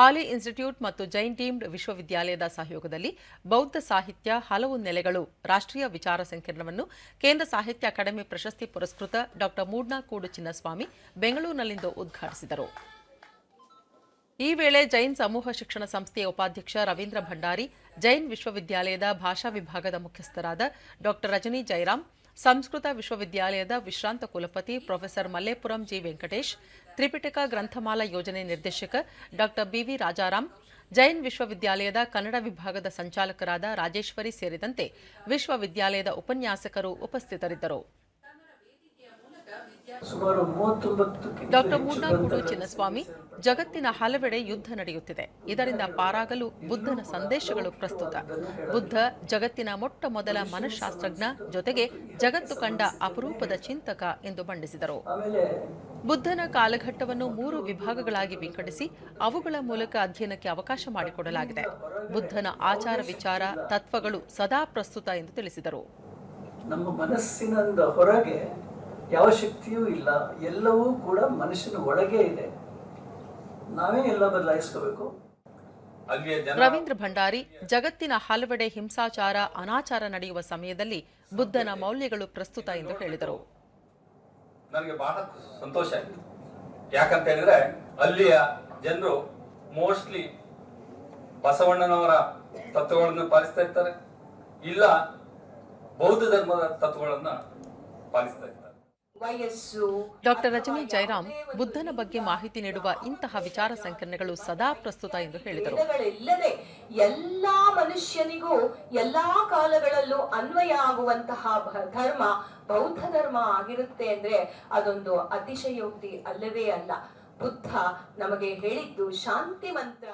ಪಾಲಿ institute ಮತ್ತು Jain deemed ವಿಶ್ವವಿದ್ಯಾಲಯದ ಸಹಯೋಗದಲ್ಲಿ ಬೌದ್ಧ ಸಾಹಿತ್ಯ ಹಲವು ನೆಲೆಗಳು, ರಾಷ್ಟ್ರೀಯ ವಿಚಾರ ಸಂಕಿರಣವನ್ನು ಕೇಂದ್ರ ಸಾಹಿತ್ಯ ಅಕಾಡೆಮಿ ಪ್ರಶಸ್ತಿ ಪುರಸ್ಕೃತ ಡಾ. ಮೂಡ್ನಾ ಕೂಡು ಚಿನ್ನಸ್ವಾಮಿ ಬೆಂಗಳೂರಿನಲ್ಲಿಂದು ಉದ್ಘಾಟಿಸಿದರು. ಈ ವೇಳೆ ಜೈನ್ ಸಮೂಹ ಶಿಕ್ಷಣ ಸಂಸ್ಥೆಯ ಉಪಾಧ್ಯಕ್ಷ ರವೀಂದ್ರ ಭಂಡಾರಿ, ಜೈನ್ ವಿಶ್ವವಿದ್ಯಾಲಯದ ಭಾಷಾ ವಿಭಾಗದ ಮುಖ್ಯಸ್ಥರಾದ ಡಾ. ರಜನಿ ಜೈರಾಮ್ ಸಂಸ್ಕೃತ ವಿಶ್ವವಿದ್ಯಾಲಯದ ವಿಶ್ರಾಂತ ಕುಲಪತಿ ಪ್ರೊಫೆಸರ್ ಮಲ್ಲೇಪುರಂ ಜಿ ವೆಂಕಟೇಶ್, ತ್ರಿಪಿಟಕ ಗ್ರಂಥಮಾಲಾ ಯೋಜನೆ ನಿರ್ದೇಶಕ ಡಾಕ್ಟರ್ ಬಿವಿ ರಾಜಾರಾಮ್ ಜೈನ್ ವಿಶ್ವವಿದ್ಯಾಲಯದ ಕನ್ನಡ ವಿಭಾಗದ ಸಂಚಾಲಕರಾದ ರಾಜೇಶ್ವರಿ ಸೇರಿದಂತೆ ವಿಶ್ವವಿದ್ಯಾಲಯದ ಉಪನ್ಯಾಸಕರು ಉಪಸ್ಥಿತರಿದ್ದರು. ಸುಮಾರು ಡಾಕ್ಟರ್ ಮೂಡ್ನಾಕೂಡು ಚಿನ್ನಸ್ವಾಮಿ ಜಗತ್ತಿನ ಹಲವೆಡೆ ಯುದ್ಧ ನಡೆಯುತ್ತಿದೆ. ಇದರಿಂದ ಪಾರಾಗಲು ಬುದ್ಧನ ಸಂದೇಶಗಳು ಪ್ರಸ್ತುತ. ಬುದ್ಧ ಜಗತ್ತಿನ ಮೊಟ್ಟ ಮೊದಲ ಮನಃಶಾಸ್ತ್ರಜ್ಞ ಜೊತೆಗೆ ಜಗತ್ತು ಕಂಡ ಅಪರೂಪದ ಚಿಂತಕ ಎಂದು ಬಣ್ಣಿಸಿದರು. ಬುದ್ಧನ ಕಾಲಘಟ್ಟವನ್ನು ಮೂರು ವಿಭಾಗಗಳಾಗಿ ವಿಂಗಡಿಸಿ ಅವುಗಳ ಮೂಲಕ ಅಧ್ಯಯನಕ್ಕೆ ಅವಕಾಶ ಮಾಡಿಕೊಡಲಾಗಿದೆ. ಬುದ್ಧನ ಆಚಾರ ವಿಚಾರ ತತ್ವಗಳು ಸದಾ ಪ್ರಸ್ತುತ ಎಂದು ತಿಳಿಸಿದರು. ನಮ್ಮ ಮನಸ್ಸಿನಿಂದ ಹೊರಗೆ ಯಾವ ಶಕ್ತಿಯೂ ಇಲ್ಲ ಎಲ್ಲವೂ ಕೂಡ ಮನುಷ್ಯನ ಒಳಗೆ ಇದೆ. ನಾವೇ ಎಲ್ಲ ಬದಲಾಯಿಸ್ಕೋಬೇಕು. ರವೀಂದ್ರ ಭಂಡಾರಿ ಜಗತ್ತಿನ ಹಲವೆಡೆ ಹಿಂಸಾಚಾರ ಅನಾಚಾರ ನಡೆಯುವ ಸಮಯದಲ್ಲಿ ಬುದ್ಧನ ಮೌಲ್ಯಗಳು ಪ್ರಸ್ತುತ ಎಂದು ಹೇಳಿದರು. ನನಗೆ ಬಹಳ ಸಂತೋಷ ಆಯ್ತು. ಯಾಕಂತ ಹೇಳಿದ್ರೆ ಅಲ್ಲಿಯ ಜನರು ಮೋಸ್ಟ್ಲಿ ಬಸವಣ್ಣನವರ ತತ್ವಗಳನ್ನು ಪಾಲಿಸ್ತಾ ಇರ್ತಾರೆ. ಇಲ್ಲ ಬೌದ್ಧ ಧರ್ಮದ ತತ್ವಗಳನ್ನು ಪಾಲಿಸ್ತಾ ಇರ್ತಾರೆ. ವಯಸ್ಸು ಡಾಕ್ಟರ್ ರಜನಿ ಜೈರಾಮ್ ಬುದ್ಧನ ಬಗ್ಗೆ ಮಾಹಿತಿ ನೀಡುವ ಇಂತಹ ವಿಚಾರ ಸಂಕಿರಣಗಳು ಸದಾ ಪ್ರಸ್ತುತ ಎಂದು ಹೇಳಿದರು. ಎಲ್ಲ ಎಲ್ಲಾ ಮನುಷ್ಯನಿಗೂ ಎಲ್ಲಾ ಕಾಲಗಳಲ್ಲೂ ಅನ್ವಯ ಆಗುವಂತಹ ಧರ್ಮ ಬೌದ್ಧ ಧರ್ಮ ಆಗಿರುತ್ತೆ ಅಂದ್ರೆ ಅದೊಂದು ಅತಿಶಯೋಕ್ತಿ ಅಲ್ಲವೇ ಅಲ್ಲ. ಬುದ್ಧ ನಮಗೆ ಹೇಳಿದ್ದು ಶಾಂತಿ ಮಂತ್ರ.